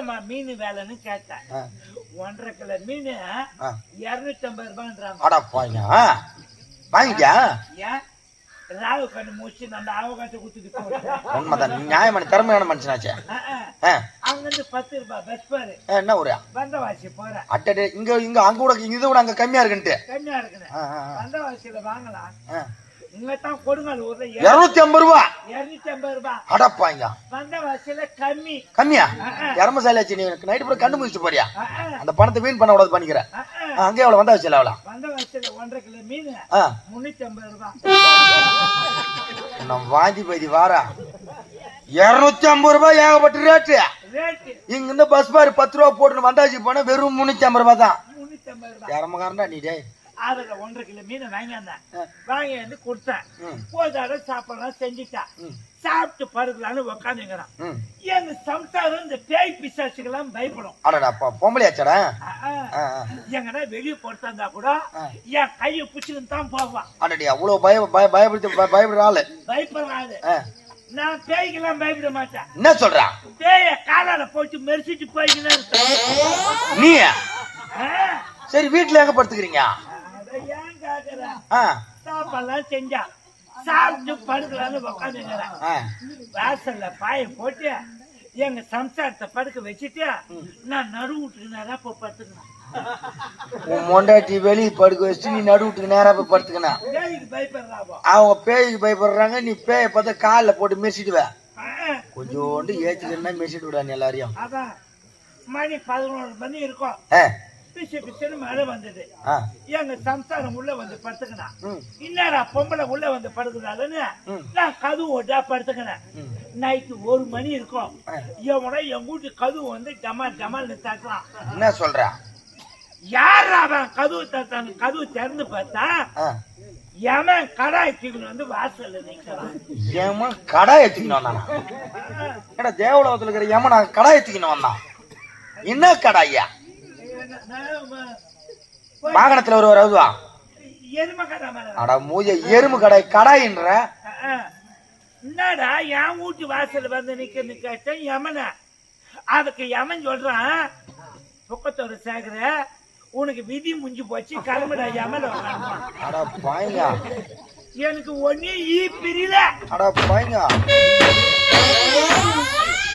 என்னம்மா மீன் வேலைன்னு கேட்டேன் ஆ, ஒன்றரை கிலோ மீன். இருநூத்தி ஐம்பது ரூபான்றாங்க. அட ஏன்? கண்ணு மூச்சு நம்ம அவகாசத்தை கொடுத்துட்டு போட்டேன் உண்மைதான் நியாயமான திறமையான மனுஷனாச்சே. ஆ, அங்க இருந்து பத்து ரூபாய் பஸ் பாரு. என்ன ஒரு வந்தவாசி போறேன் அட்டடே இங்க இங்க அங்க கூட இதை விட அங்க கம்மியா இருக்குன்ட்டு. கம்மியா இருக்குது. வந்தவாசியில வாங்கலாம். இங்க தான் கொடுங்கல் ஊர்ல இருநூத்தி ஐம்பது ரூபாய் அடப்பாங்க கம்மி. கம்மியா? ஆ, ஆ. இறமசாலாச்சு நீ நைட்டு பூரா கண்டு முடிச்சுட்டு போறியா? அந்த பணத்தை வீண் பண்ண கூடாது பண்ணிக்கிறேன் அங்கே எவ்வளவு? வந்தா வச்சு எவ்வளோ வந்தவாசியில ஒன்றரை கிலோ மீன். ஆ. முன்னூத்தி ஐம்பது ரூபாய் நம்ம வாந்தி பைதி வாரா. இருநூத்தி ஐம்பது ரூபாய் ஏகப்பட்ட ரேட்டு இங்க இருந்து பஸ் பாரு பத்து ரூபா போட்டு வந்தாச்சு போனா வெறும் முன்னூத்தி ஐம்பது ரூபாய் தான். இறமக்காரன்டா நீ டேய். அதுல ஒன்றரை கிலோ மீனை வாங்கி வந்தேன். வாங்கி வந்து கொடுத்தேன் போதாட சாப்பாடுலாம் செஞ்சுட்டேன் சாப்பிட்டு படுக்கலான்னு உக்காந்துங்கிறான். எங்க சம்சாரம் இந்த பேய் பிசாசுக்கெல்லாம் பயப்படும். அடடா பொம்பளையாச்சடா. எங்கன்னா வெளியே கொடுத்தா கூட. என் கையை பிடிச்சிக்கிட்டு தான் போவான். அடடி அவ்வளவு பய பய பயப்படுத்தி பய- பயப்படுற ஆளு. பயப்படுறாது. நான் பேய்க்கெல்லாம் பயப்பட மாட்டேன். என்ன சொல்றா? பேய காலால போட்டு மெரிச்சிட்டு போய்க்கினே இருப்பேன் நீ சரி வீட்டுல எங்க படுத்துக்கிறீங்க? ஏன் கேக்குற ஆ, சாப்பாடுலாம் செஞ்சா சாப்பிட்டு படுக்கலான்னு உக்காந்துங்கிறேன் ஆ. வாசல்ல பாய போட்டு எங்க சம்சாரத்தை படுக்க வச்சுட்டு நான் நடு வீட்டுக்கு நேரம் போய் படுத்துக்கணும். உன் மொண்டாட்டி வெளியே படுக்க வச்சுட்டு நீ நடு வீட்டுக்கு நேரா போய் படுத்துக்கணும். அவங்க பேய்க்கு பயப்படுறாங்க நீ பேயை பார்த்தா காலில் போட்டு மெரிச்சிடுவ ஆ, கொஞ்சோண்டு ஏச்சுக்கன்னா மெரிச்சிட்டு விடா நீ எல்லாரையும் மணி பதினோரு மணி இருக்கும். பிசு பிசுன்னு மழை வந்தது. எங்க சம்சாரம் உள்ள வந்து படுத்துக்கினான் இன்னரா பொம்பளை உள்ள வந்து படுக்குறாளுன்னு ம். நான் கதவு ஓட்டா படுத்துக்கினேன். நைட்டு ஒரு மணி இருக்கும். எவனோ என் வீட்டு கதவு வந்து ஜமால் ஜமால்னு தட்டலாம் என்ன சொல்ற? யார் அவன் கதவு தட்டான் கதவு திறந்து பார்த்தா எவன் கடாய் தூக்கின்னு வந்து வாசல்ல நிக்கிறான். ஏமா கடை வந்தானா? ஏடா தேவலோகத்துல இருக்கிற ஏமா நான் கடை வந்தான்? என்ன கடாய்யா வாகனத்துல ஒரு எரும மேல. அட மூஜ எறும்பு கடை கடாயின்ற. என்னடா என் வீட்டு வாசல் வந்து நிக்க கேட்டேன் யமன. அதுக்கு யமன் சொல்றான் புக்கத்தோட சேகர உனக்கு விதி முடிஞ்சு போச்சு கிளம்புடா உக்காந்துவான். அட பாய்ங்க. எனக்கு ஒன்னே ஈ பிரியல. அட பாய்ங்க.